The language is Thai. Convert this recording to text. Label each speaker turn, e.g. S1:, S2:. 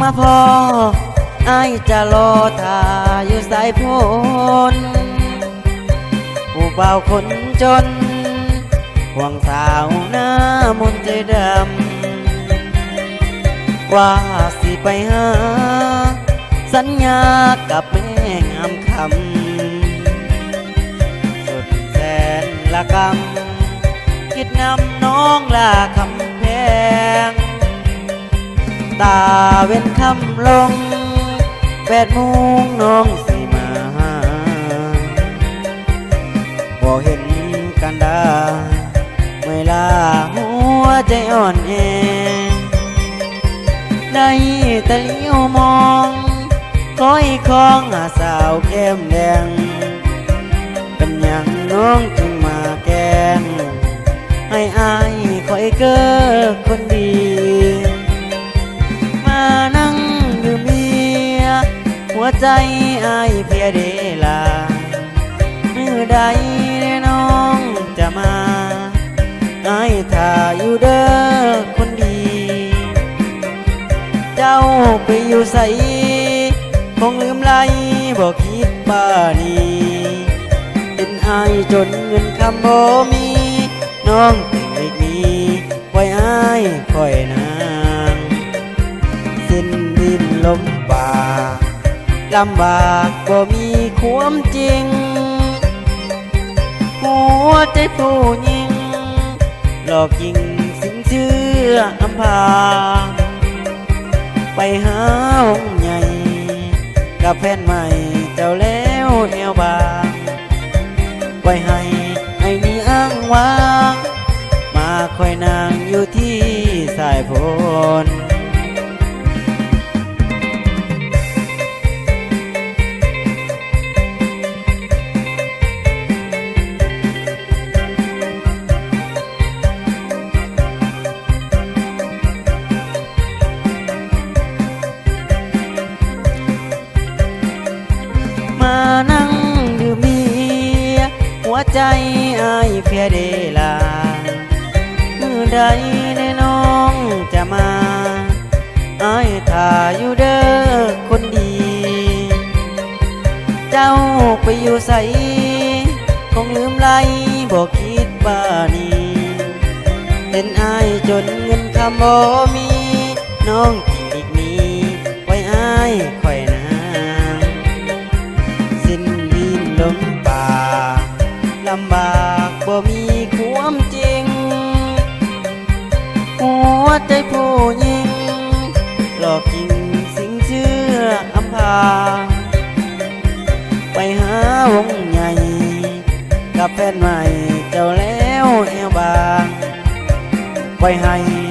S1: มาพอไอจะรอท่าอยู่สายพนผู้เบาคนจน ห่วงสาวหน้ามนใจดำ ว่าสิไปหา สัญญากับแม่งามคำ สุดแสนละกำคิดนำน้องลาคำ ตาเว้นคำลงแปดโมงน้องสิมาหาบ่เห็นกันดาเวลาหัวใจอ่อนแอได้แต่เลี้ยวมองคอยคองหาสาวแก้มแดง เป็นอย่างน้องจึงมาแกงให้อายคอยเก้อคนดี วใจอายเพียเดลามือใดน้องจะมาอายท่าอยู่เด้อคนดี เจ้าไปอยู่ใสคงลืมไหลบอกคิดป่านี้เป็นอายจนเงินคำบ่มี น้อง ลำบากบ่มีความจริง หัวใจผู้หญิง หลอกยิงสินเชื่ออำพา ไปหาองใหญ่ กับแฟนใหม่เจ้าแล้วแอวบางไว้ให้ไอ้นี่อ้างว้าง มาคอยนางอยู่ที่สายพล หัวใจอายเพียเดลาเมื่อใดในน้องจะมาอายท่าอยู่เด้อคนดี เจ้าไปอยู่ใสคงลืมไหลบอกคิดบ้านี้เห็นอายจนเงินคำบ่มีน้อง ไปหาวงใหญ่ กับแฟนใหม่เจ้าแล้วเอวบางไปให้